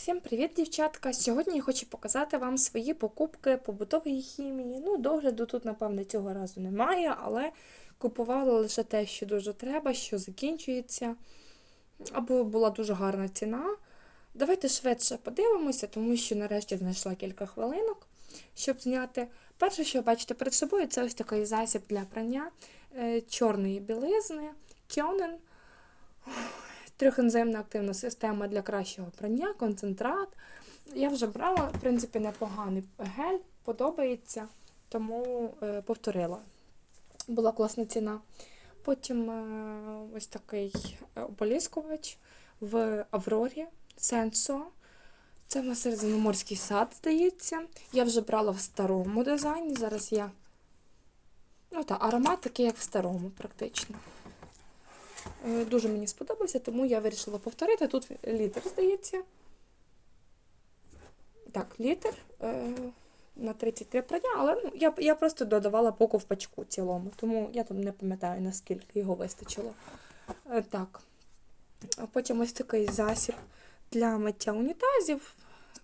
Всім привіт, дівчатка! Сьогодні я хочу показати вам свої покупки побутової хімії. Ну, догляду тут, напевне, цього разу немає, але купувала лише те, що дуже треба, що закінчується. Або була дуже гарна ціна. Давайте швидше подивимося, тому що нарешті знайшла кілька хвилинок, щоб зняти. Перше, що бачите перед собою, це ось такий засіб для прання е, чорної білизни, кьонен. Трьохензимна активна система для кращого прання, концентрат. Я вже брала, в принципі, непоганий гель, подобається, тому е, повторила. Була класна ціна. Потім е, ось такий ополіскувач в Аврорі Сенсо. Це в нас середземноморський сад, здається. Я вже брала в старому дизайні. Зараз я. Ну так, аромат такий, як в старому, практично. Е, Дуже мені сподобався, тому я вирішила повторити. Тут літр, здається. Так, літр е, на 33 прання, але ну, я я просто додавала по ковпачку цілому, тому я там не пам'ятаю, наскільки його вистачило. Е, так. Потім ось такий засіб для миття унітазів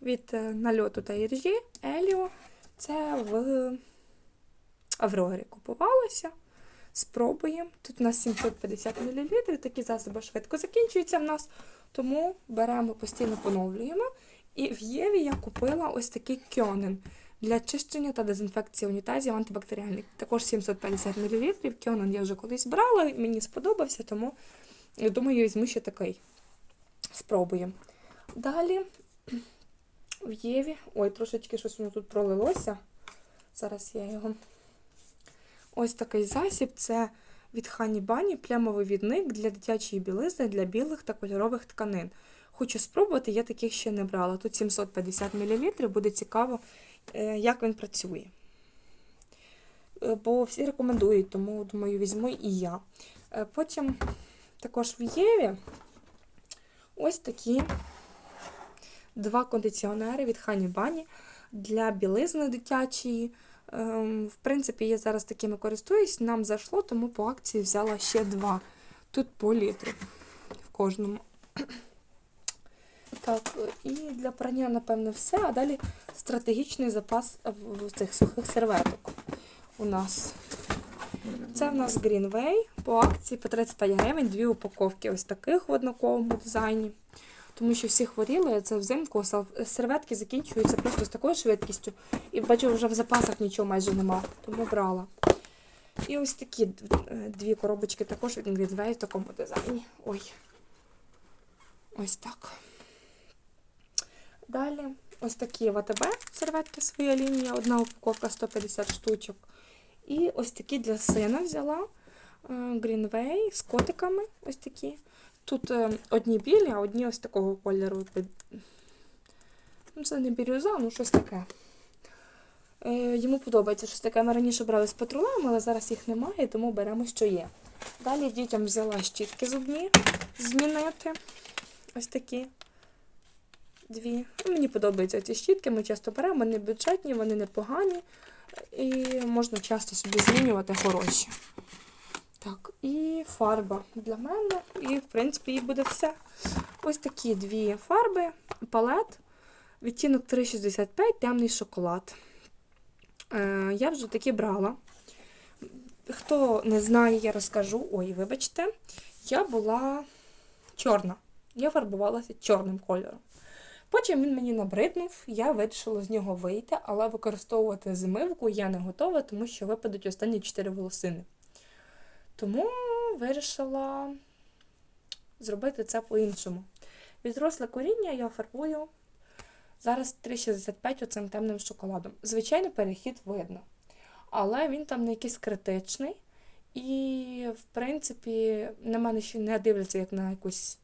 від нальоту та іржі Еліо. Це в Аврорі купувалося. Спробуємо. Тут у нас 750 мл, такі засоби швидко закінчуються в нас, тому беремо, постійно поновлюємо. І в Єві я купила ось такий кьонен для чищення та дезінфекції унітазів антибактеріальних. Також 750 мл. Кьонен я вже колись брала, мені сподобався, тому я думаю, візьму ще такий. Спробуємо. Далі в Єві. Ой, трошечки щось воно тут пролилося. Зараз я його. Ось такий засіб це від Хані Бані плямовий відник для дитячої білизни для білих та кольорових тканин. Хочу спробувати, я таких ще не брала. Тут 750 мл, буде цікаво, е, як він працює. Е, бо всі рекомендують, тому, думаю, візьму і я. Е, потім також в Єві ось такі два кондиціонери від Хані Бані для білизни дитячої. Ем, в принципі, я зараз такими користуюсь, нам зайшло, тому по акції взяла ще два. Тут по літру в кожному. Так, і для прання, напевно, все. А далі стратегічний запас цих сухих серветок у нас. Це в нас Greenway по акції по 35 гривень, дві упаковки ось таких в однаковому дизайні тому що всі хворіли, це взимку серветки закінчуються просто з такою швидкістю. І бачу, вже в запасах нічого майже нема, тому брала. І ось такі е, дві коробочки також від Greenway в такому дизайні. Ой. Ось так. Далі ось такі ВТБ серветки своя лінія, одна упаковка 150 штучок. І ось такі для сина взяла е, Greenway з котиками. Ось такі. Тут е, одні білі, а одні ось такого кольору. Ну, Це не бірюза, ну щось таке. Е, Йому подобається щось таке. Ми раніше брали з патрулем, але зараз їх немає, тому беремо, що є. Далі дітям взяла щітки зубні змінити. Ось такі дві. Ну, Мені подобаються ці щітки, ми часто беремо, вони бюджетні, вони непогані. І можна часто собі змінювати хороші. Так, і фарба для мене. І, в принципі, і буде все. Ось такі дві фарби, палет, відтінок 3,65, темний шоколад. Е, Я вже такі брала. Хто не знає, я розкажу. Ой, вибачте, я була чорна. Я фарбувалася чорним кольором. Потім він мені набриднув, я вирішила з нього вийти, але використовувати змивку я не готова, тому що випадуть останні 4 волосини. Тому вирішила зробити це по-іншому. Відросле коріння я фарбую зараз 3,65 оцим темним шоколадом. Звичайно, перехід видно. Але він там не якийсь критичний. І, в принципі, на мене ще не дивляться, як на якусь,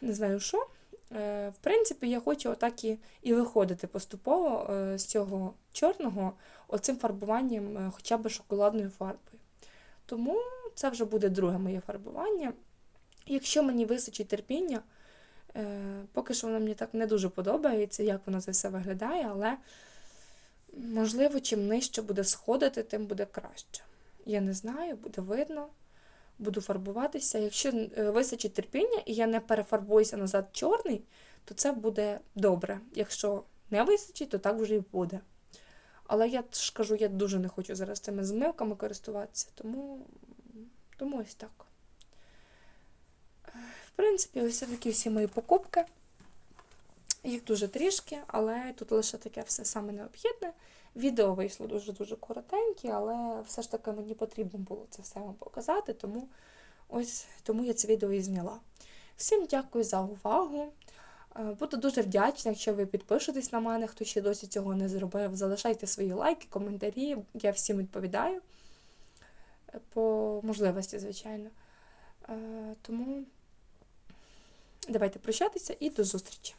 не знаю що. Е, в принципі, я хочу отак і, і виходити поступово е, з цього чорного оцим фарбуванням е, хоча б шоколадною фарбою. Тому це вже буде друге моє фарбування. Якщо мені вистачить терпіння, е, поки що воно мені так не дуже подобається, як воно це все виглядає, але, можливо, чим нижче буде сходити, тим буде краще. Я не знаю, буде видно. буду фарбуватися. Якщо е, вистачить терпіння і я не перефарбуюся назад чорний, то це буде добре. Якщо не вистачить, то так вже і буде. Але я ж кажу, я дуже не хочу зараз цими змивками користуватися, тому, тому ось так. В принципі, ось такі всі мої покупки. Їх дуже трішки, але тут лише таке все саме необхідне. Відео вийшло дуже-дуже коротеньке, але все ж таки мені потрібно було це все вам показати, тому ось тому я це відео і зняла. Всім дякую за увагу. Е, Буду дуже вдячна, якщо ви підпишетесь на мене, хто ще досі цього не зробив. Залишайте свої лайки, коментарі. Я всім відповідаю Е, по можливості, звичайно. Е, Тому давайте прощатися і до зустрічі!